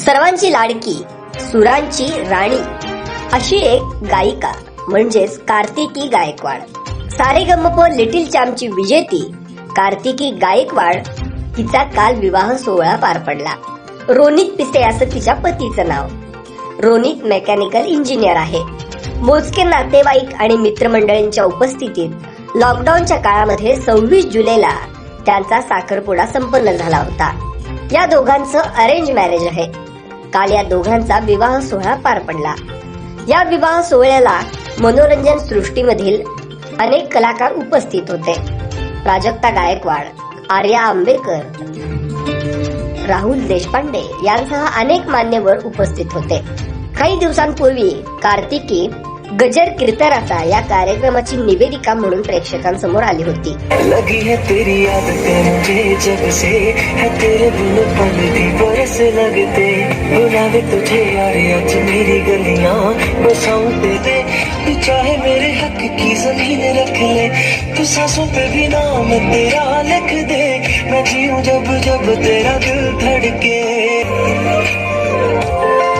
सर्वांची लाडकी सुरांची राणी अशी एक गायिका म्हणजेच कार्तिकी गायकवाड. सारेगमप लिटिल चॅम्पची विजेती कार्तिकी गायकवाड तिचा काल विवाह सोहळा पार पडला. रोनित पिसे असं तिच्या पतीचं नाव. रोनित मेकॅनिकल इंजिनियर आहे. मोजके नातेवाईक आणि मित्रमंडळींच्या उपस्थितीत लॉकडाऊनच्या काळामध्ये सव्वीस जुलैला त्यांचा साखरपुडा संपन्न झाला होता. या दोघांचं अरेंज मॅरेज आहे. काल या दोघांचा विवाह सोहळा पार पडला. या विवाह सोहळ्याला मनोरंजन सृष्टीमधील अनेक कलाकार उपस्थित होते. प्राजक्ता गायकवाड आर्या आंबेकर राहुल देशपांडे यांसह अनेक मान्यवर उपस्थित होते. काही दिवसांपूर्वी कार्तिकी गजर कीर्तनाचा या कार्यक्रमाची निवेदिका म्हणून प्रेक्षकांसमोर आली होती. लगी है तेरी आदतें मुझे जब से है तेरे बिन पलती बरस लगते बुलावे तुझे यार आज मेरी गलियां बसाऊं तेरे तू चाहे मेरे हक की जमीन रख ले तू सांसों पे भी नाम तेरा लिख दे मैं जीऊं जब जब तेरा दिल धड़के